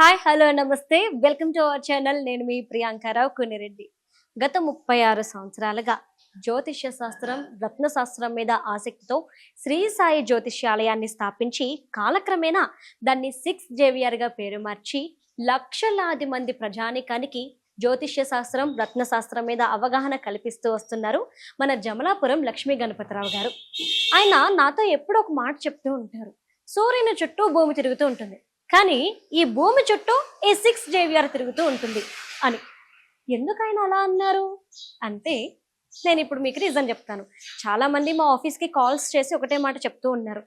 Hi hello namaste. Welcome to our channel. నేను మీ ప్రియాంకారావు కునిరెడ్డి. గత ముప్పై ఆరు సంవత్సరాలుగా జ్యోతిష్య శాస్త్రం రత్న శాస్త్రం మీద ఆసక్తితో శ్రీ సాయి జ్యోతిష్యాలయాన్ని స్థాపించి కాలక్రమేణా దాన్ని సిక్స్ జేవియర్గా పేరు మార్చి లక్షలాది మంది ప్రజానికానికి జ్యోతిష్య శాస్త్రం రత్న శాస్త్రం మీద అవగాహన కల్పిస్తూ వస్తున్నారు మన జమలాపురం లక్ష్మీ గణపతిరావు గారు. ఆయన నాతో ఎప్పుడూ ఒక మాట చెప్తూ ఉంటారు. సూర్యుని చుట్టూ భూమి తిరుగుతూ ఉంటుంది. కానీ ఈ భూమి చుట్టూ ఈ సిక్స్ జేవియర్ తిరుగుతూ ఉంటుంది అని. ఎందుకు ఆయన అలా అన్నారు? అంటే నేను ఇప్పుడు మీకు రీజన్ చెప్తాను. చాలామంది మా ఆఫీస్కి కాల్స్ చేసి ఒకటే మాట చెప్తూ ఉన్నారు.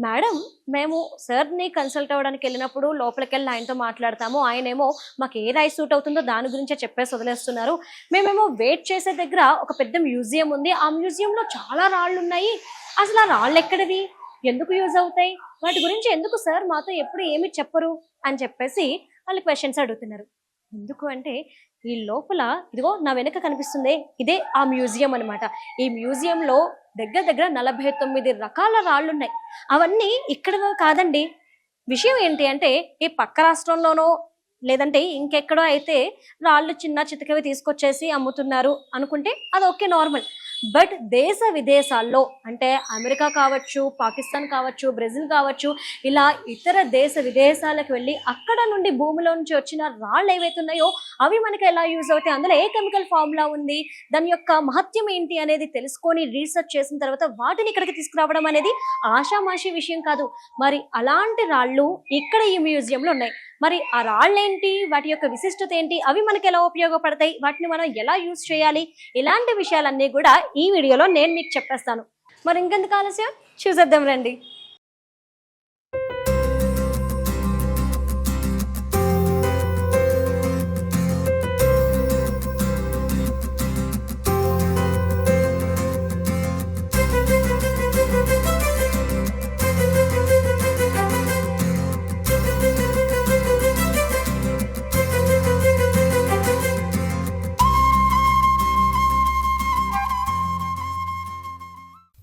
మేడం మేము సార్ని కన్సల్ట్ అవ్వడానికి వెళ్ళినప్పుడు లోపలికి వెళ్ళి ఆయనతో మాట్లాడతాము. ఆయనేమో మాకు ఏ రైస్ సూట్ అవుతుందో దాని గురించే చెప్పేసి వదిలేస్తున్నారు. మేమేమో వెయిట్ చేసే దగ్గర ఒక పెద్ద మ్యూజియం ఉంది. ఆ మ్యూజియంలో చాలా రాళ్ళు ఉన్నాయి. అసలు ఆ రాళ్ళు ఎక్కడివి? ఎందుకు యూజ్ అవుతాయి? వాటి గురించి ఎందుకు సార్ మాతో ఎప్పుడు ఏమి చెప్పరు? అని చెప్పేసి వాళ్ళు క్వశ్చన్స్ అడుగుతున్నారు. ఎందుకు అంటే ఈ లోపల ఇదిగో నా వెనక కనిపిస్తుంది ఇదే ఆ మ్యూజియం అన్నమాట. ఈ మ్యూజియంలో దగ్గర దగ్గర నలభై తొమ్మిది రకాల రాళ్ళు ఉన్నాయి అవన్నీ ఇక్కడ కాదండి. విషయం ఏంటి అంటే ఈ పక్క రాష్ట్రంలోనో లేదంటే ఇంకెక్కడో అయితే రాళ్ళు చిన్న చితకవి తీసుకొచ్చేసి అమ్ముతున్నారు అనుకుంటే అది ఓకే నార్మల్ బట్ దేశ విదేశాల్లో అంటే అమెరికా కావచ్చు పాకిస్తాన్ కావచ్చు బ్రెజిల్ కావచ్చు ఇలా ఇతర దేశ విదేశాలకు వెళ్ళి అక్కడ నుండి భూమిలో నుంచి వచ్చిన రాళ్ళు ఏవైతున్నాయో అవి మనకి ఎలా యూజ్ అవుతాయి? అందులో ఏ కెమికల్ ఫార్ములా ఉంది? దాని యొక్క మహత్యం ఏంటి అనేది తెలుసుకొని రీసెర్చ్ చేసిన తర్వాత వాటిని ఇక్కడికి తీసుకురావడం అనేది ఆషామాషి విషయం కాదు. మరి అలాంటి రాళ్ళు ఇక్కడ ఈ మ్యూజియంలో ఉన్నాయి. మరి ఆ రాళ్ళేంటి? వాటి యొక్క విశిష్టత ఏంటి అవి మనకి ఎలా ఉపయోగపడతాయి? వాటిని మనం ఎలా యూజ్ చేయాలి? ఇలాంటి విషయాలన్నీ కూడా ఈ వీడియోలో నేను మీకు చెప్పేస్తాను. మరి ఇంకెందుకు ఆలస్యం? చూసేద్దాం రండి.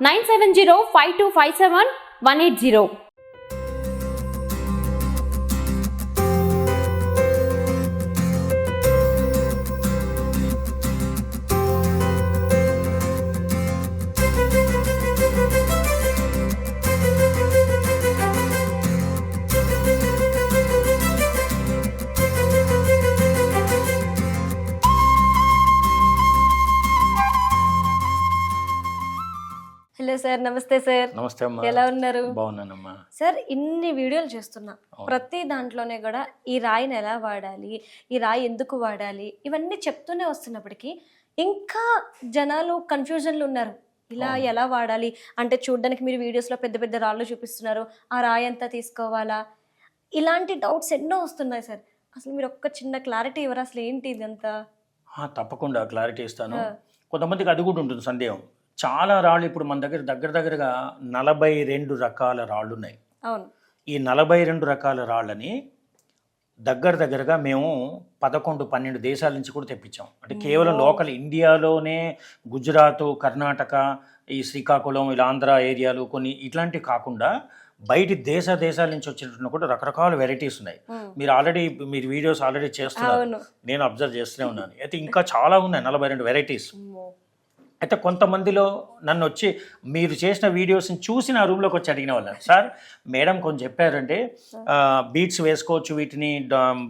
970 5257 180 hello sir namaste sir. Namaste అమ్మా. ఎలా ఉన్నారు? బాగున్నానమ్మా. సార్ ఇన్ని వీడియోలు చేస్తున్నా. ప్రతి దాంట్లోనే కూడా ఈ రాయిని ఎలా వాడాలి ఈ రాయి ఎందుకు వాడాలి ఇవన్నీ చెప్తూనే వస్తున్నప్పటికీ ఇంకా జనాలు కన్ఫ్యూజన్లు ఉన్నారు. ఇలా. ఎలా వాడాలి? అంటే చూడడానికి మీరు వీడియోస్లో పెద్ద పెద్ద రాళ్ళు చూపిస్తున్నారు. ఆ రాయి అంతా తీసుకోవాలా? ఇలాంటి డౌట్స్ ఎన్నో వస్తున్నాయి సార్. అసలు మీరు ఒక్క చిన్న క్లారిటీ ఇవ్వరు? అసలు ఏంటి ఇదంతా? తప్పకుండా క్లారిటీ ఇస్తాను. కొంతమందికి అది కూడా ఉంటుంది సందేహం. చాలా రాళ్ళు ఇప్పుడు మన దగ్గర దగ్గర దగ్గరగా నలభై రెండు రకాల రాళ్ళు ఉన్నాయి అవును. ఈ నలభై రెండు రకాల రాళ్ళని దగ్గర దగ్గరగా మేము పదకొండు పన్నెండు దేశాల నుంచి కూడా తెప్పించాం. అంటే కేవలం. లోకల్ ఇండియాలోనే గుజరాత్ కర్ణాటక ఈ శ్రీకాకుళం ఇలా ఆంధ్ర ఏరియాలు కొన్ని ఇట్లాంటివి కాకుండా బయటి దేశ దేశాల నుంచి వచ్చినటువంటి కూడా రకరకాల వెరైటీస్ ఉన్నాయి. మీరు ఆల్రెడీ మీరు వీడియోస్ ఆల్రెడీ చేస్తున్నారు. నేను అబ్జర్వ్ చేస్తూనే ఉన్నాను. అయితే ఇంకా చాలా ఉన్నాయి నలభై రెండు వెరైటీస్. అయితే కొంతమందిలో నన్ను వచ్చి మీరు చేసిన వీడియోస్ని చూసి నా రూమ్లోకి వచ్చి అడిగిన వాళ్ళు సార్ మేడం కొంచెం చెప్పారంటే బీట్స్ వేసుకోవచ్చు వీటిని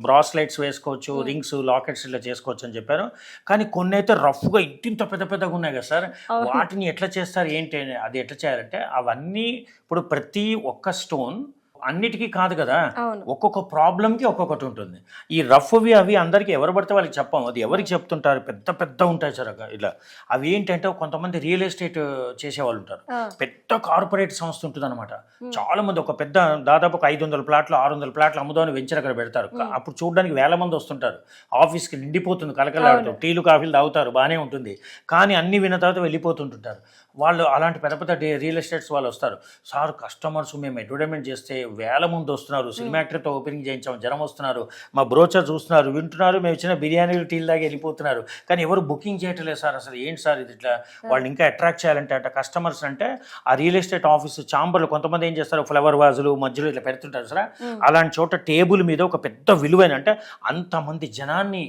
బ్రాస్లెట్స్ వేసుకోవచ్చు రింగ్స్ లాకెట్స్ ఇలా చేసుకోవచ్చు అని చెప్పారు. కానీ కొన్ని అయితే రఫ్గా ఇంటింత పెద్ద పెద్దగా ఉన్నాయి కదా సార్. వాటిని ఎట్లా చేస్తారు ఏంటి అని అది ఎట్లా చేయాలంటే అవన్నీ ఇప్పుడు ప్రతి ఒక్క స్టోన్ అన్నిటికీ కాదు కదా. ఒక్కొక్క ప్రాబ్లంకి ఒక్కొక్కటి ఉంటుంది. ఈ రఫ్వి అవి అందరికీ ఎవరు పడితే వాళ్ళకి చెప్పాం. అది ఎవరికి చెప్తుంటారు? పెద్ద పెద్ద ఉంటాయి సార్ ఇలా. అవి ఏంటంటే కొంతమంది రియల్ ఎస్టేట్ చేసేవాళ్ళు ఉంటారు. పెద్ద కార్పొరేట్ సంస్థ ఉంటుంది అనమాట చాలా మంది ఒక పెద్ద దాదాపు ఒక ఐదు వందల ప్లాట్లు ఆరు వందల ప్లాట్లు అమ్ముదామని వెంచర్ అక్కడ పెడతారు. అప్పుడు చూడడానికి వేల మంది వస్తుంటారు. ఆఫీస్కి నిండిపోతుంది కలకలాడుతూ టీలు కాఫీలు తాగుతారు. బాగానే ఉంటుంది. కానీ అన్ని విన్న తర్వాత వెళ్ళిపోతుంటుంటారు. వాళ్ళు అలాంటి పెద్ద పెద్ద రియల్ ఎస్టేట్స్ వాళ్ళు వస్తారు. సార్ కస్టమర్స్ మేము అడ్వర్టైజ్మెంట్ చేస్తే వేల మంది వస్తున్నారు. సినిమాక్టర్తో ఓపెనింగ్ చేయించాం జనం వస్తున్నారు. మా బ్రోచర్ చూస్తున్నారు వింటున్నారు. మేము ఇచ్చిన బిర్యానీలు టీలు దాకా వెళ్ళిపోతున్నారు. కానీ ఎవరు బుకింగ్ చేయట్లేదు సార్ అసలు. ఏంటి సార్ ఇది ఇట్లా? వాళ్ళని ఇంకా అట్రాక్ట్ చేయాలంటే అంటే కస్టమర్స్ అంటే ఆ రియల్ ఎస్టేట్ ఆఫీస్ చాంబర్లు కొంతమంది ఏం చేస్తారు? ఫ్లవర్ వాజులు మధ్యలో ఇట్లా పెడుతుంటారు సార్. అలాంటి చోట టేబుల్ మీద ఒక పెద్ద విలువైన అంటే అంతమంది జనాన్ని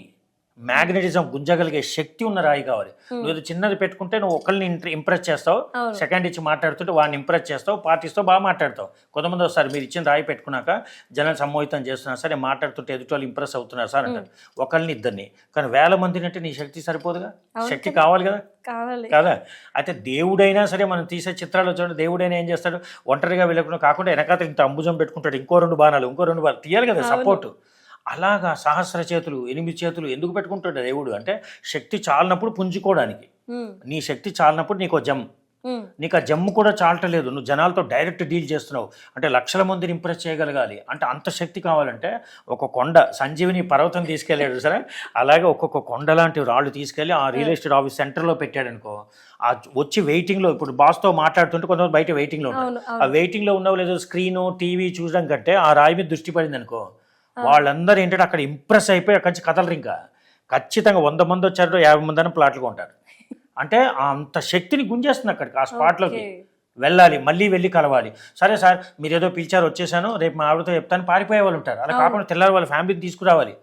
మ్యాగ్నెటిజం గుంజగలిగే శక్తి ఉన్న రాయి కావాలి. నువ్వు ఏదో చిన్నది పెట్టుకుంటే నువ్వు ఒకరిని ఇంప్రెస్ చేస్తావు. సెకండ్ ఇచ్చి మాట్లాడుతుంటే వాడిని ఇంప్రెస్ చేస్తావు పార్టీస్తో బాగా మాట్లాడతావు. కొంతమంది వస్తారు మీరు ఇచ్చిన రాయి పెట్టుకున్నాక జనాలు సమ్మోహితం చేస్తున్నారు సరే మాట్లాడుతుంటే ఎదుటి వాళ్ళు ఇంప్రెస్ అవుతున్నారు సార్ అంటారు. ఒకరిని ఇద్దరిని. కానీ వేల మందిని అంటే నీ శక్తి సరిపోదుగా? శక్తి కావాలి కదా? కదా? అయితే దేవుడైనా సరే మనం తీసే చిత్రాలు చూడండి దేవుడైనా ఏం చేస్తాడు? ఒంటరిగా వెళ్ళకుండా కాకుండా వెనకాత ఇంత అంబుజం పెట్టుకుంటాడు ఇంకో రెండు బాణాలు ఇంకో రెండు బాణాలు తీయాలి కదా సపోర్ట్ అలాగా సహస్ర చేతులు ఎనిమిది చేతులు ఎందుకు పెట్టుకుంటాడు దేవుడు? అంటే శక్తి చాలినప్పుడు పుంజుకోవడానికి. నీ శక్తి చాలినప్పుడు నీకు జమ్. నీకు ఆ జమ్ము కూడా చాలటలేదు. నువ్వు జనాలతో డైరెక్ట్ డీల్ చేస్తున్నావు. అంటే లక్షల మందిని ఇంప్రెస్ చేయగలగాలి. అంటే అంత శక్తి కావాలంటే ఒక కొండ సంజీవిని పర్వతం తీసుకెళ్ళాడు సరే? అలాగే ఒక్కొక్క కొండ లాంటి రాళ్ళు తీసుకెళ్ళి ఆ రియల్ ఎస్టేట్ ఆఫీస్ సెంటర్లో పెట్టాడు అనుకో ఆ వచ్చి వెయిటింగ్లో ఇప్పుడు బాస్తో మాట్లాడుతుంటే కొంతమంది బయట వెయిటింగ్లో అవును ఆ వెయిటింగ్లో ఉన్నావు లేదో స్క్రీను టీవీ చూడడం కంటే ఆ రాయి మీద దృష్టి పడింది అనుకో వాళ్ళందరూ ఏంటంటే అక్కడ ఇంప్రెస్ అయిపోయి అక్కడి నుంచి కదలరు ఇంకా. ఖచ్చితంగా వంద మంది వచ్చారు యాభై మంది అని ప్లాట్లు కొంటారు. అంటే అంత శక్తిని గుంజేస్తుంది అక్కడికి ఆ స్పాట్లోకి. వెళ్ళాలి మళ్ళీ వెళ్ళి కలవాలి. సరే సార్ మీరు ఏదో పిలిచారు వచ్చేసాను రేపు మా ఆవిడతో చెప్తాను పారిపోయే వాళ్ళు ఉంటారు. అలా కాకుండా తెల్లారి వాళ్ళ ఫ్యామిలీని తీసుకురావాలి.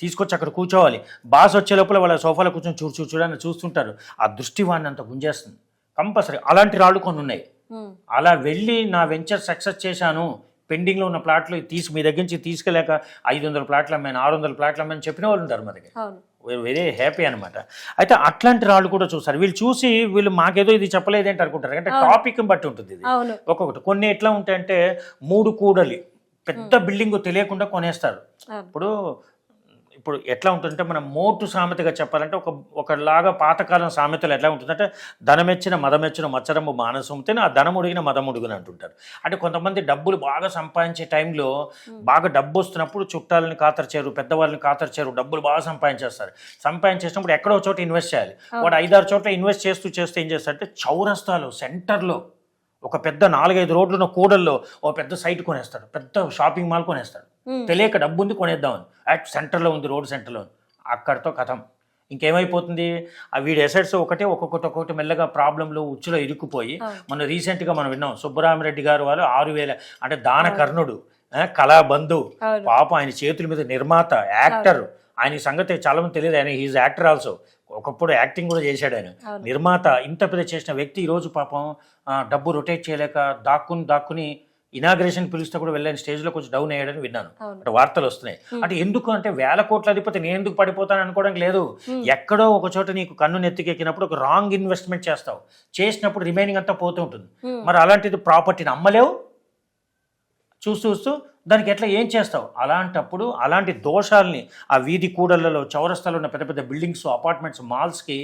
తీసుకొచ్చి అక్కడ కూర్చోవాలి. బాస్ వచ్చే లోపల వాళ్ళ సోఫాలో కూర్చొని చూడు చూడు చూడని చూస్తుంటారు. ఆ దృష్టి వాడిని అంత గుంజేస్తుంది. కంపల్సరీ. అలాంటి రాళ్ళు కొన్ని ఉన్నాయి. అలా వెళ్ళి నా వెంచర్ సక్సెస్ చేశాను. పెండింగ్లో ఉన్న ప్లాట్లు తీసి మీ దగ్గర నుంచి తీసుకెళ్ళాక ఐదు వందల ప్లాట్లు అమ్మాను ఆరు వందల ప్లాట్లు అమ్మాను చెప్పిన వాళ్ళు ఉంటారు మా దగ్గర. వెరీ హ్యాపీ అనమాట అయితే అట్లాంటి రాళ్ళు కూడా చూసారు వీళ్ళు చూసి వీళ్ళు మాకేదో ఇది చెప్పలేదేంటి అనుకుంటారు. అంటే టాపిక్ బట్టి ఉంటుంది ఇది. ఒక్కొక్కటి. కొన్ని ఎట్లా ఉంటాయంటే మూడు కూడలి. పెద్ద బిల్డింగ్ తెలియకుండా కొనేస్తారు. ఇప్పుడు ఇప్పుడు ఎట్లా ఉంటుందంటే మనం మోటు సామెతగా చెప్పాలంటే ఒక ఒకలాగా పాతకాలం సామెతలు ఎట్లా ఉంటుందంటే ధనమెచ్చిన మదమెచ్చిన మచ్చరము మానసంతేనే ఆ ధనం ఉడిగిన మదముడుగుని అంటుంటారు. అంటే కొంతమంది డబ్బులు బాగా సంపాదించే టైంలో బాగా డబ్బు వస్తున్నప్పుడు చుట్టాలని కాతర్చారు పెద్దవాళ్ళని కాతర్చారు డబ్బులు బాగా సంపాదించేస్తారు. సంపాదించేసినప్పుడు ఎక్కడో ఒక చోట ఇన్వెస్ట్ చేయాలి. వాడు ఐదారు చోట్ల ఇన్వెస్ట్ చేస్తూ చేస్తూ ఏం చేస్తారంటే చౌరస్తాలో సెంటర్లో ఒక పెద్ద నాలుగైదు రోడ్లున్న కూడల్లో ఓ పెద్ద సైట్ కొనేస్తాడు. పెద్ద షాపింగ్ మాల్ కొనేస్తాడు. తెలియక డబ్బు ఉంది కొనేద్దామని అట్ సెంటర్లో ఉంది రోడ్ సెంటర్లో ఉంది. అక్కడితో కథం. ఇంకేమైపోతుంది? ఆ వీడి ఎసెట్స్ ఒకటే ఒక్కొక్కటి ఒక్కొక్కటి మెల్లగా ప్రాబ్లంలో ఉచ్చులో ఇరుక్కుపోయి. మొన్న రీసెంట్గా మనం విన్నాం సుబ్బరామరెడ్డి గారు వాళ్ళు ఆరు వేల అంటే దాన కర్ణుడు కళాబంధు. పాప ఆయన చేతుల మీద నిర్మాత యాక్టర్. ఆయన సంగతి చాలా మంది తెలియదు. ఆయన హీజ్ యాక్టర్ ఆల్సో. ఒకప్పుడు యాక్టింగ్ కూడా చేశాడు ఆయన. నిర్మాత ఇంత పెద్ద చేసిన వ్యక్తి ఈరోజు పాపం డబ్బు రొటేట్ చేయలేక దాక్కుని దాక్కుని ఇనాగ్రేషన్ పిలిస్తే కూడా వెళ్ళని స్టేజ్లో కొంచెం డౌన్ అయ్యాడని విన్నాను. అంటే వార్తలు వస్తున్నాయి. అంటే ఎందుకు అంటే వేల కోట్ల అధిపతి నేను ఎందుకు పడిపోతాను అనుకోవడం లేదు. ఎక్కడో ఒక చోట నీకు కన్ను నెత్తికెక్కినప్పుడు ఒక రాంగ్ ఇన్వెస్ట్మెంట్ చేస్తావు. చేసినప్పుడు రిమైనింగ్ అంతా పోతూ ఉంటుంది. మరి అలాంటిది ప్రాపర్టీని అమ్మలేవు. చూస్తూ చూస్తూ దానికి ఎట్లా ఏం చేస్తావు అలాంటప్పుడు అలాంటి దోషాల్ని ఆ వీధి కూడళ్ళలో చౌరస్తాలో ఉన్న పెద్ద పెద్ద బిల్డింగ్స్ అపార్ట్మెంట్స్ మాల్స్కి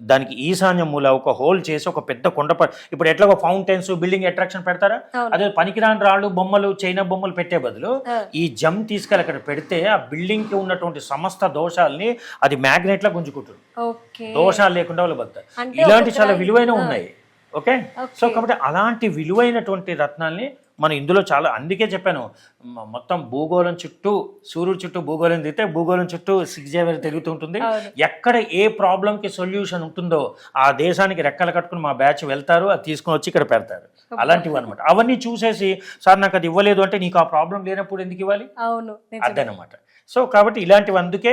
దానికి ఈశాన్య మూల ఒక హోల్ చేసి ఒక పెద్ద కొండప ఇప్పుడు ఎట్లా ఒక ఫౌంటైన్స్ బిల్డింగ్ అట్రాక్షన్ పెడతారా. అదే పనికిరాని రాళ్ళు బొమ్మలు చైనా బొమ్మలు పెట్టే బదులు. ఈ జమ్ తీసుకెళ్ళి అక్కడ పెడితే ఆ బిల్డింగ్కి ఉన్నటువంటి సమస్త దోషాల్ని అది మ్యాగ్నెట్ లా గుంజుకుంటుంది దోషాలు లేకుండా వాళ్ళు బతారు ఇలాంటి చాలా విలువైన. ఉన్నాయి ఓకే. సో కాబట్టి అలాంటి విలువైనటువంటి రత్నాల్ని మనం ఇందులో చాలా అందుకే చెప్పాను మొత్తం భూగోళం చుట్టూ సూర్యుడు చుట్టూ భూగోళం తిరిగితే భూగోళం చుట్టూ సిక్స్ జేవర్ తిరుగుతుంటుంది. ఎక్కడ ఏ ప్రాబ్లంకి సొల్యూషన్ ఉంటుందో ఆ దేశానికి రెక్కలు కట్టుకుని మా బ్యాచ్ వెళ్తారు అది తీసుకుని వచ్చి ఇక్కడ పెడతారు. అలాంటివి అనమాట అవన్నీ చూసేసి సార్ నాకు అది ఇవ్వలేదు అంటే నీకు ఆ ప్రాబ్లం లేనప్పుడు ఎందుకు ఇవ్వాలి? అవును. అదనమాట సో కాబట్టి ఇలాంటివి అందుకే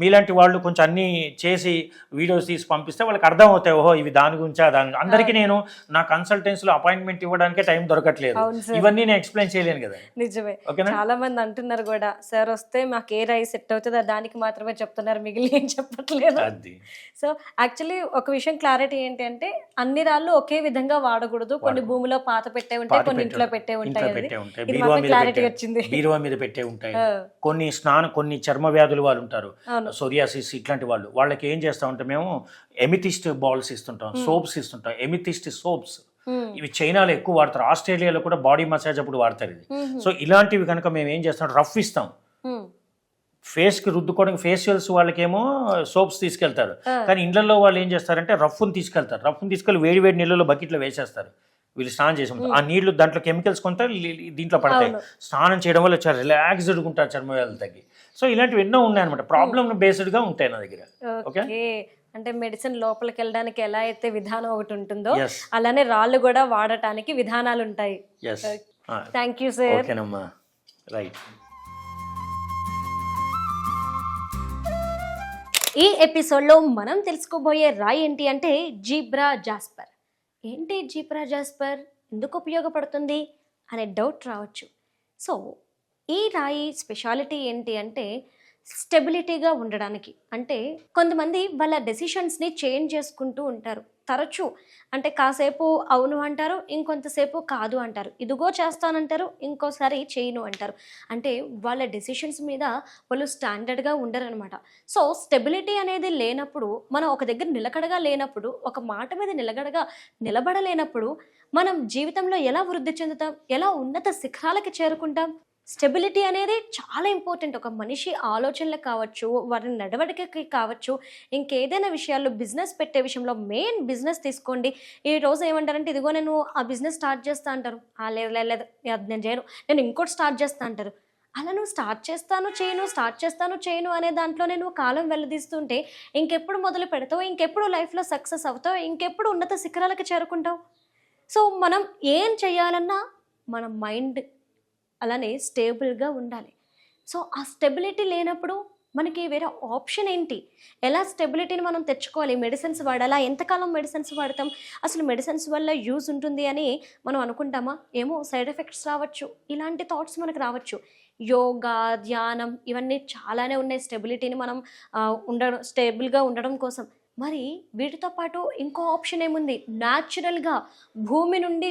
మీలాంటి వాళ్ళు కొంచెం అన్ని చేసి వీడియోస్ తీసి పంపిస్తే వాళ్ళకి అర్థం అవుతాయి ఓహో ఇవి దాని గురించా దాని అందరికీ నేను నా కన్సల్టెన్సీలో అపాయింట్మెంట్ ఇవ్వడానికే టైం దొరకట్లేదు. ఇవన్నీ నేను ఎక్స్ప్లెయిన్ చేయలేను కదా. నిజమే. చాలా మంది అంటున్నారు కూడా సార్ వస్తే మాకు ఏ రాయి సెట్ అవుతుందో దానికి మాత్రమే చెప్తున్నారు మిగిలి ఏం చెప్పట్లేదు. సో యాక్చువల్లీ ఒక విషయం క్లారిటీ ఏంటి అంటే అన్ని రాళ్ళు ఒకే విధంగా వాడకూడదు. కొన్ని. భూమిలో పాత పెట్టే ఉంటాయి కొన్ని ఇంట్లో. పెట్టే ఉంటాయి. క్లారిటీ వచ్చింది. బీరువా మీద పెట్టే ఉంటాయి. కొన్ని స్నాన కొన్ని చర్మ వ్యాధులు వాళ్ళు ఉంటారు. సోరియాసిస్ ఇట్లాంటి వాళ్ళు. వాళ్ళకి ఏం చేస్తామంటే మేము? ఎమితిస్ట్ బాల్స్ ఇస్తుంటాం. సోప్స్ ఇస్తుంటాం. Amethyst soaps. ఇవి చైనాలో ఎక్కువ వాడతారు. ఆస్ట్రేలియాలో కూడా బాడీ మసాజ్ అప్పుడు వాడతారు ఇది. సో ఇలాంటివి కనుక మేము ఏం చేస్తాం? రఫ్ ఇస్తాం. ఉమ్, ఫేస్కి రుద్దుకోవడానికి ఫేషియల్స్ వాళ్ళకేమో సోప్స్ తీసుకెళ్తారు. కానీ ఇళ్ళలో వాళ్ళు ఏం చేస్తారంటే రఫ్ని తీసుకెళ్తారు. రఫ్ని తీసుకెళ్ళి వేడి వేడి నీళ్ళలో బకెట్లో వేసేస్తారు. వీళ్ళు స్నానం చేసి ముందు. ఆ నీళ్ళు దాంట్లో కెమికల్స్ కొంత దీంట్లో పడతాయి. స్నానం చేయడం వల్ల చాలా రిలాక్స్డ్గా ఉంటారు చర్మ వ్యాధులు తగ్గి. సో ఇలాంటివి ఎన్నో ఉన్నాయన్నమాట. ప్రాబ్లమ్ బేస్డ్గా ఉంటాయి నా దగ్గర. ఓకే. అంటే మెడిసిన్ లోపలికి వెళ్ళడానికి ఎలా అయితే విధానం ఒకటి ఉంటుందో అలానే రాళ్ళు కూడా వాడటానికి విధానాలు ఉంటాయి. థ్యాంక్ యూ సార్ ఓకేనమ్మా. రైట్ ఈ ఎపిసోడ్లో మనం తెలుసుకోబోయే రాయి ఏంటి అంటే జీబ్రా జాస్పర్. ఏంటి జీబ్రా జాస్పర్? ఎందుకు ఉపయోగపడుతుంది అనే డౌట్ రావచ్చు. సో ఈ రాయి స్పెషాలిటీ ఏంటి అంటే స్టెబిలిటీగా ఉండడానికి. అంటే కొంతమంది వాళ్ళ డెసిషన్స్ని చేంజ్ చేసుకుంటూ ఉంటారు. తరచూ అంటే కాసేపు అవును అంటారు ఇంకొంతసేపు కాదు అంటారు. ఇదిగో చేస్తానంటారు ఇంకోసారి చేయను అంటారు. అంటే వాళ్ళ డెసిషన్స్ మీద వాళ్ళు స్టాండర్డ్గా ఉండరనమాట. సో స్టెబిలిటీ అనేది లేనప్పుడు మనం ఒక దగ్గర నిలకడగా లేనప్పుడు ఒక మాట మీద నిలకడగా నిలబడలేనప్పుడు మనం జీవితంలో ఎలా వృద్ధి చెందుతాం ఎలా ఉన్నత శిఖరాలకి చేరుకుంటాం? స్టెబిలిటీ అనేది చాలా ఇంపార్టెంట్. ఒక మనిషి ఆలోచనలకు కావచ్చు వారి నడవడికకి కావచ్చు ఇంకేదైనా విషయాల్లో బిజినెస్ పెట్టే విషయంలో మెయిన్ బిజినెస్ తీసుకోండి. ఈ రోజు ఏమంటారంటే ఇదిగో నేను ఆ బిజినెస్ స్టార్ట్ చేస్తా అంటారు. "ఆ, లేదు లేదు లేదు అది నేను చేయను. నేను ఇంకోటి స్టార్ట్ చేస్తా అంటారు. అలా నువ్వు స్టార్ట్ చేస్తాను చేయను స్టార్ట్ చేస్తాను చేయను అనే దాంట్లో నేను కాలం వెళ్ళదీస్తుంటే ఇంకెప్పుడు మొదలు పెడతావు? ఇంకెప్పుడు లైఫ్లో సక్సెస్ అవుతావు? ఇంకెప్పుడు ఉన్నత శిఖరాలకు చేరుకుంటావు? సో మనం ఏం చేయాలన్నా మన మైండ్ అలానే స్టేబుల్గా ఉండాలి. సో ఆ స్టెబిలిటీ లేనప్పుడు మనకి వేరే ఆప్షన్ ఏంటి? ఎలా స్టెబిలిటీని మనం తెచ్చుకోవాలి? మెడిసిన్స్ వాడాలా? ఎంతకాలం మెడిసిన్స్ వాడతాం? అసలు మెడిసిన్స్ వల్ల యూజ్ ఉంటుంది అని మనం అనుకుంటామా? ఏమో సైడ్ ఎఫెక్ట్స్ రావచ్చు. ఇలాంటి థాట్స్ మనకు రావచ్చు. యోగా ధ్యానం ఇవన్నీ చాలానే ఉన్నాయి స్టెబిలిటీని మనం ఉండడం స్టేబుల్గా ఉండడం కోసం. మరి వీటితో పాటు ఇంకో ఆప్షన్ ఏముంది? న్యాచురల్గా భూమి నుండి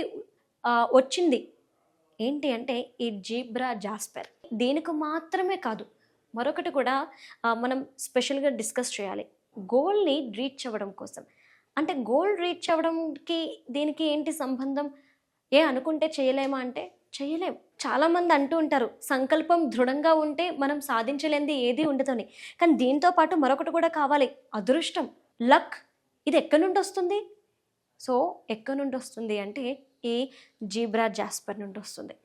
వచ్చింది. ఏంటి అంటే ఈ జీబ్రా జాస్పర్. దీనికి మాత్రమే కాదు మరొకటి కూడా మనం స్పెషల్గా డిస్కస్ చేయాలి. గోల్ని రీచ్ అవ్వడం కోసం. అంటే గోల్ రీచ్ అవ్వడంకి దీనికి ఏంటి సంబంధం? ఏ అనుకుంటే చేయలేమా అంటే చేయలేం. చాలామంది అంటూ ఉంటారు సంకల్పం దృఢంగా ఉంటే మనం సాధించలేనిది ఏది ఉండదని. కానీ దీంతో పాటు మరొకటి కూడా కావాలి అదృష్టం. లక్ ఇది ఎక్కడి నుండి వస్తుంది? సో ఎక్కడి నుండి వస్తుంది అంటే ఈ జీబ్రా జాస్పర్ నుండి వస్తుంది.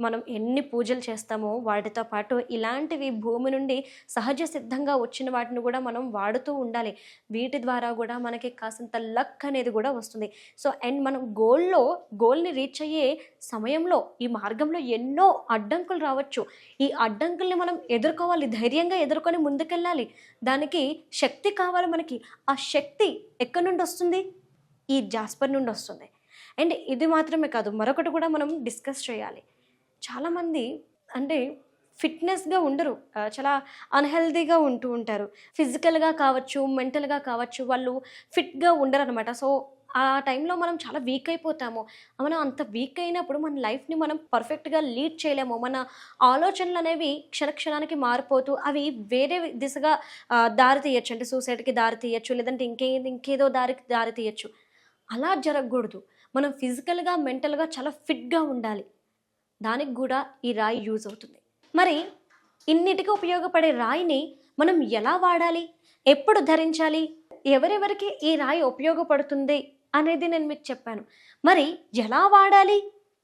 మనం ఎన్ని పూజలు చేస్తామో వాటితో పాటు ఇలాంటివి భూమి నుండి సహజ సిద్ధంగా వచ్చిన వాటిని కూడా మనం వాడుతూ ఉండాలి. వీటి ద్వారా కూడా మనకి కాసంత లక్ అనేది కూడా వస్తుంది. సో అండ్ మనం గోల్లో గోల్ని రీచ్ అయ్యే సమయంలో ఈ మార్గంలో ఎన్నో అడ్డంకులు రావచ్చు. ఈ అడ్డంకుల్ని మనం ఎదుర్కోవాలి ధైర్యంగా ఎదుర్కొని ముందుకెళ్ళాలి. దానికి శక్తి కావాలి మనకి. ఆ శక్తి ఎక్కడి నుండి వస్తుంది? ఈ జాస్పర్ నుండి వస్తుంది. అండ్ ఇది మాత్రమే కాదు మరొకటి కూడా మనం డిస్కస్ చేయాలి. చాలామంది అంటే ఫిట్నెస్గా ఉండరు. చాలా అన్హెల్దీగా ఉంటూ ఉంటారు. ఫిజికల్గా కావచ్చు మెంటల్గా కావచ్చు వాళ్ళు ఫిట్గా ఉండరు అనమాట సో ఆ టైంలో మనం చాలా వీక్ అయిపోతాము. మనం అంత వీక్ అయినప్పుడు మన లైఫ్ని మనం పర్ఫెక్ట్గా లీడ్ చేయలేము. మన ఆలోచనలు అనేవి క్షణక్షణానికి మారిపోతూ అవి వేరే దిశగా దారి తీయచ్చు అంటే సూసైడ్కి దారి తీయచ్చు లేదంటే ఇంకే ఇంకేదో దారికి దారి తీయచ్చు. అలా జరగకూడదు. మనం ఫిజికల్గా మెంటల్గా చాలా ఫిట్గా ఉండాలి. దానికి కూడా ఈ రాయి యూజ్ అవుతుంది. మరి ఇన్నిటికీ ఉపయోగపడే రాయిని మనం ఎలా వాడాలి? ఎప్పుడు ధరించాలి? ఎవరెవరికి ఈ రాయి ఉపయోగపడుతుంది అనేది నేను మీకు చెప్పాను. మరి ఎలా వాడాలి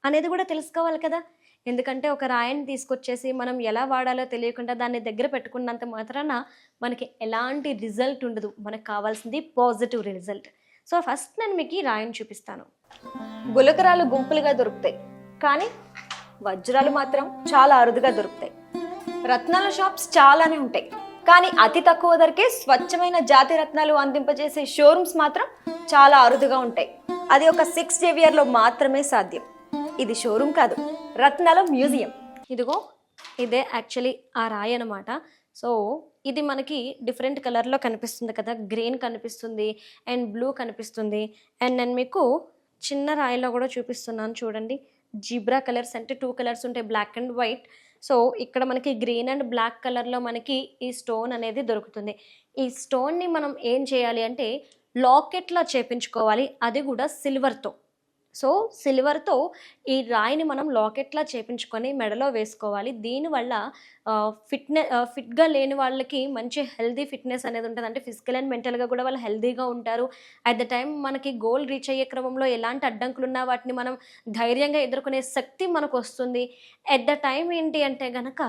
అనేది కూడా తెలుసుకోవాలి కదా? ఎందుకంటే ఒక రాయిని తీసుకొచ్చేసి మనం ఎలా వాడాలో తెలియకుండా దాన్ని దగ్గర పెట్టుకున్నంత మాత్రాన మనకి ఎలాంటి రిజల్ట్ ఉండదు. మనకు కావాల్సింది పాజిటివ్ రిజల్ట్. సో ఫస్ట్ నేను మీకు ఈ రాయిని చూపిస్తాను. గులకరాలు గుంపులుగా దొరుకుతాయి కానీ వజ్రాలు మాత్రం చాలా అరుదుగా దొరుకుతాయి. రత్నాల షాప్స్ చాలానే ఉంటాయి కానీ అతి తక్కువ ధరకే స్వచ్ఛమైన జాతి రత్నాలు అందింపజేసే షోరూమ్స్ మాత్రం చాలా అరుదుగా ఉంటాయి. అది ఒక సిక్స్ జేవియర్లో మాత్రమే సాధ్యం. ఇది షోరూమ్ కాదు రత్నాల మ్యూజియం ఇదిగో ఇదే యాక్చువల్లీ ఆ రాయి అనమాట సో ఇది మనకి డిఫరెంట్ కలర్లో కనిపిస్తుంది కదా. గ్రీన్ కనిపిస్తుంది అండ్ బ్లూ కనిపిస్తుంది అండ్ నేను మీకు చిన్న రాయిలో కూడా చూపిస్తున్నాను చూడండి. జీబ్రా కలర్స్ అంటే టూ కలర్స్ ఉంటాయి బ్లాక్ అండ్ వైట్. సో ఇక్కడ మనకి గ్రీన్ అండ్ బ్లాక్ కలర్లో మనకి ఈ స్టోన్ అనేది దొరుకుతుంది. ఈ స్టోన్ని మనం ఏం చేయాలి అంటే లాకెట్లా చేపించుకోవాలి అది కూడా సిల్వర్తో. సో సిల్వర్తో ఈ రాయిని మనం లాకెట్లా చేపించుకొని మెడలో వేసుకోవాలి. దీనివల్ల ఫిట్నె ఫిట్గా లేని వాళ్ళకి మంచి హెల్దీ ఫిట్నెస్ అనేది ఉంటుంది. అంటే ఫిజికల్ అండ్ మెంటల్గా కూడా వాళ్ళు హెల్దీగా ఉంటారు. అట్ ద టైం మనకి గోల్ రీచ్ అయ్యే క్రమంలో ఎలాంటి అడ్డంకులు ఉన్నా వాటిని మనం ధైర్యంగా ఎదుర్కొనే శక్తి మనకు వస్తుంది. ఎట్ ద టైం ఏంటి అంటే గనక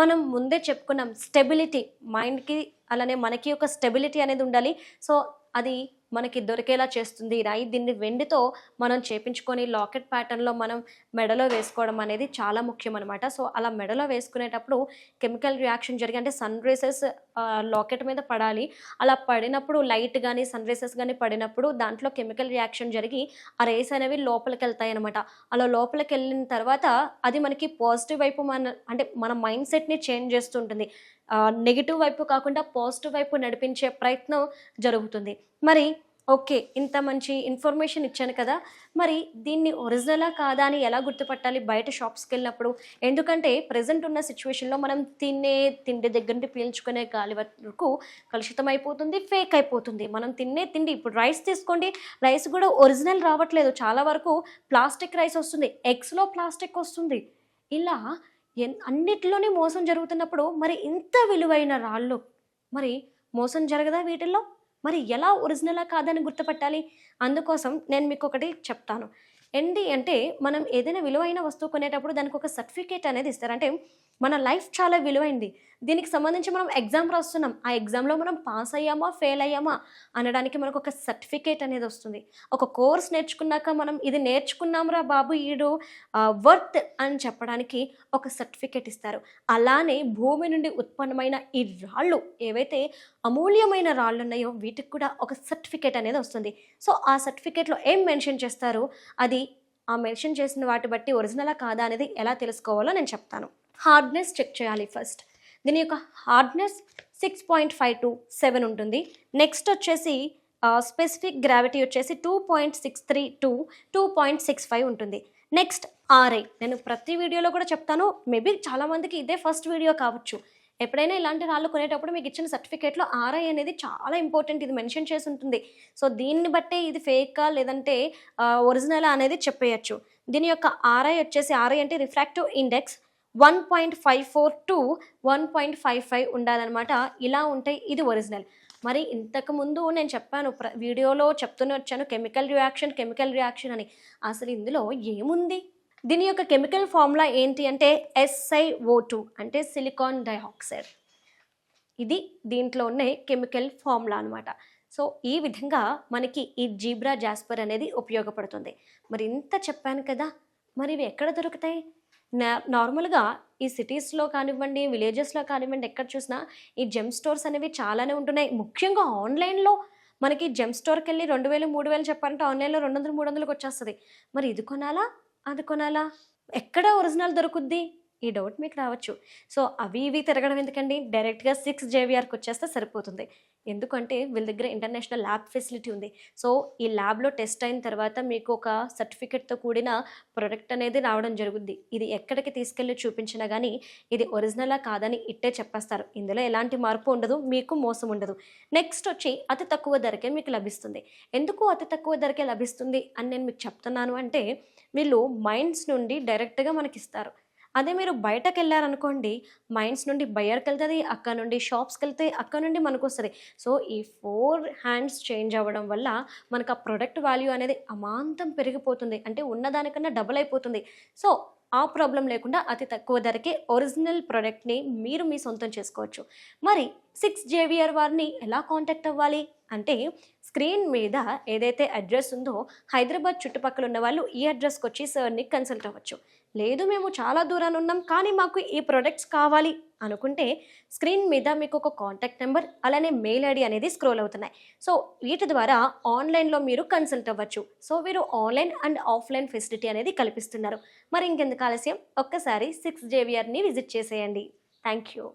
మనం ముందే చెప్పుకున్నాం స్టెబిలిటీ మైండ్కి అలానే మనకి ఒక స్టెబిలిటీ అనేది ఉండాలి. సో అది మనకి దొరికేలా చేస్తుంది. ఈ రాయి దీన్ని వెండితో మనం చేపించుకొని లాకెట్ ప్యాటర్న్లో మనం మెడలో వేసుకోవడం అనేది చాలా ముఖ్యం అనమాట సో అలా మెడలో వేసుకునేటప్పుడు కెమికల్ రియాక్షన్ జరిగి అంటే సన్ రేసెస్ లాకెట్ మీద పడాలి. అలా పడినప్పుడు లైట్ కానీ సన్ రేసెస్ కానీ పడినప్పుడు దాంట్లో కెమికల్ రియాక్షన్ జరిగి ఆ రేస్ అనేవి లోపలికి వెళ్తాయి అనమాట అలా లోపలికి వెళ్ళిన తర్వాత అది మనకి పాజిటివ్ వైపు మన అంటే మన మైండ్ సెట్ని చేంజ్ చేస్తుంటుంది. నెగిటివ్ వైపు కాకుండా పాజిటివ్ వైపు నడిపించే ప్రయత్నం జరుగుతుంది. మరి ఓకే ఇంత మంచి ఇన్ఫర్మేషన్ ఇచ్చాను కదా. మరి దీన్ని ఒరిజినలా కాదా అని ఎలా గుర్తుపట్టాలి బయట షాప్స్కి వెళ్ళినప్పుడు? ఎందుకంటే ప్రజెంట్ ఉన్న సిచ్యువేషన్లో మనం తినే తిండి దగ్గర నుండి పీల్చుకునే గాలి వరకు కలుషితం అయిపోతుంది ఫేక్ అయిపోతుంది. మనం తినే తిండి ఇప్పుడు రైస్ తీసుకోండి రైస్ కూడా ఒరిజినల్ రావట్లేదు. చాలా వరకు ప్లాస్టిక్ రైస్ వస్తుంది. ఎగ్స్లో ప్లాస్టిక్ వస్తుంది. ఇలా అన్నిటిలోనే మోసం జరుగుతున్నప్పుడు మరి ఇంత విలువైన రాళ్ళు? మరి మోసం జరగదా వీటిల్లో? మరి ఎలా ఒరిజినలా కాదని గుర్తుపట్టాలి? అందుకోసం నేను మీకు ఒకటి చెప్తాను. ఏంటి అంటే మనం ఏదైనా విలువైన వస్తువు కొనేటప్పుడు దానికి ఒక సర్టిఫికేట్ అనేది ఇస్తారు. అంటే మన లైఫ్ చాలా విలువైంది. దీనికి సంబంధించి మనం ఎగ్జామ్ రాస్తున్నాం. ఆ ఎగ్జామ్లో మనం పాస్ అయ్యామా ఫెయిల్ అయ్యామా అనడానికి మనకు ఒక సర్టిఫికేట్ అనేది వస్తుంది. ఒక కోర్స్ నేర్చుకున్నాక మనం ఇది నేర్చుకున్నాంరా బాబు ఈడు వర్త్ అని చెప్పడానికి ఒక సర్టిఫికేట్ ఇస్తారు. అలానే భూమి నుండి ఉత్పన్నమైన ఈ రాళ్ళు ఏవైతే అమూల్యమైన రాళ్ళు ఉన్నాయో వీటికి కూడా ఒక సర్టిఫికేట్ అనేది వస్తుంది. సో ఆ సర్టిఫికేట్లో ఏం మెన్షన్ చేస్తారో? అది ఆ మెన్షన్ చేసిన వాటి బట్టి ఒరిజినలా కాదా అనేది ఎలా తెలుసుకోవాలో నేను చెప్తాను. హార్డ్నెస్ చెక్ చేయాలి ఫస్ట్. దీని యొక్క hardness six point five to seven ఉంటుంది. నెక్స్ట్ వచ్చేసి స్పెసిఫిక్ గ్రావిటీ వచ్చేసి two point six three to two point six five ఉంటుంది. నెక్స్ట్ ఆర్ఐ నేను ప్రతి వీడియోలో కూడా చెప్తాను. మేబీ చాలామందికి ఇదే ఫస్ట్ వీడియో కావచ్చు. ఎప్పుడైనా ఇలాంటి రాళ్ళు కొనేటప్పుడు మీకు ఇచ్చిన సర్టిఫికేట్లో ఆర్ఐ అనేది చాలా ఇంపార్టెంట్ ఇది మెన్షన్ చేసి ఉంటుంది. సో దీన్ని బట్టే ఇది ఫేకా లేదంటే ఒరిజినల్ అనేది చెప్పేయచ్చు. దీని యొక్క ఆర్ఐ వచ్చేసి ఆర్ఐ అంటే refractive index one point five four to one point five five ఉండాలన్నమాట. ఇలా ఉంటే ఇది ఒరిజినల్ మరి ఇంతకుముందు నేను చెప్పాను ప్ర వీడియోలో చెప్తూనే వచ్చాను కెమికల్ రియాక్షన్ కెమికల్ రియాక్షన్ అని. అసలు ఇందులో ఏముంది? దీని యొక్క కెమికల్ ఫార్ములా ఏంటి అంటే ఎస్ఐఓ టూ అంటే సిలికాన్ డైఆక్సైడ్. ఇది దీంట్లో ఉన్న కెమికల్ ఫార్ములా అనమాట సో ఈ విధంగా మనకి ఈ జీబ్రా జాస్పర్ అనేది ఉపయోగపడుతుంది. మరి ఇంత చెప్పాను కదా మరి ఇవి ఎక్కడ దొరుకుతాయి? నా నార్మల్గా ఈ సిటీస్లో కానివ్వండి విలేజెస్లో కానివ్వండి ఎక్కడ చూసినా ఈ జెమ్ స్టోర్స్ అనేవి చాలానే ఉంటున్నాయి. ముఖ్యంగా ఆన్లైన్లో మనకి జెమ్ స్టోర్కి వెళ్ళి రెండు వేలు మూడు వేలు చెప్పాలంటే ఆన్లైన్లో రెండు వందలు మూడు వందలకు వచ్చేస్తుంది. మరి ఇది కొనాలా? అది కొనాలా? ఎక్కడ ఒరిజినల్ దొరుకుద్ది? ఈ డౌట్ మీకు రావచ్చు. సో అవి ఇవి తిరగడం ఎందుకండి? డైరెక్ట్గా సిక్స్ జేవిఆర్కి వచ్చేస్తే సరిపోతుంది. ఎందుకంటే వీళ్ళ దగ్గర ఇంటర్నేషనల్ ల్యాబ్ ఫెసిలిటీ ఉంది. సో ఈ ల్యాబ్లో టెస్ట్ అయిన తర్వాత మీకు ఒక సర్టిఫికెట్తో కూడిన ప్రొడక్ట్ అనేది రావడం జరుగుద్ది. ఇది ఎక్కడికి తీసుకెళ్ళి చూపించినా కానీ ఇది ఒరిజినలా కాదని ఇట్టే చెప్పేస్తారు. ఇందులో ఎలాంటి మార్పు ఉండదు మీకు మోసం ఉండదు. నెక్స్ట్ వచ్చి అతి తక్కువ ధరకే మీకు లభిస్తుంది. ఎందుకు అతి తక్కువ ధరకే లభిస్తుంది అని నేను మీకు చెప్తున్నాను అంటే వీళ్ళు మైండ్స్ నుండి డైరెక్ట్గా మనకి ఇస్తారు అదే మీరు బయటకు వెళ్ళారనుకోండి మైండ్స్ నుండి బయర్కి వెళ్తుంది అక్కడ నుండి షాప్స్కి వెళ్తే అక్కడ నుండి మనకు వస్తుంది సో ఈ ఫోర్ హ్యాండ్స్ చేంజ్ అవ్వడం వల్ల మనకు ఆ ప్రొడక్ట్ వాల్యూ అనేది అమాంతం పెరిగిపోతుంది. అంటే ఉన్నదానికన్నా డబుల్ అయిపోతుంది. సో ఆ ప్రాబ్లం లేకుండా అతి తక్కువ ధరకే ఒరిజినల్ ప్రోడక్ట్ని మీరు మీ సొంతం చేసుకోవచ్చు. మరి సిక్స్ జేవియర్ వారిని ఎలా కాంటాక్ట్ అవ్వాలి? అంటే స్క్రీన్ మీద ఏదైతే అడ్రస్ ఉందో హైదరాబాద్ చుట్టుపక్కల ఉన్న వాళ్ళు ఈ అడ్రస్కి వచ్చి సార్ని కన్సల్ట్ అవ్వచ్చు. లేదు మేము చాలా దూరాన్ని ఉన్నాం కానీ మాకు ఈ ప్రొడక్ట్స్ కావాలి అనుకుంటే స్క్రీన్ మీద మీకు ఒక కాంటాక్ట్ నెంబర్ అలానే మెయిల్ ఐడి అనేది స్క్రోల్ అవుతున్నాయి. సో వీటి ద్వారా ఆన్లైన్లో మీరు కన్సల్ట్ అవ్వచ్చు. సో వీరు ఆన్లైన్ అండ్ ఆఫ్లైన్ ఫెసిలిటీ అనేది కల్పిస్తున్నారు. మరి ఇంకెందుకు ఆలస్యం? ఒక్కసారి సిక్స్ జేవిఆర్ని విజిట్ చేసేయండి. Thank you.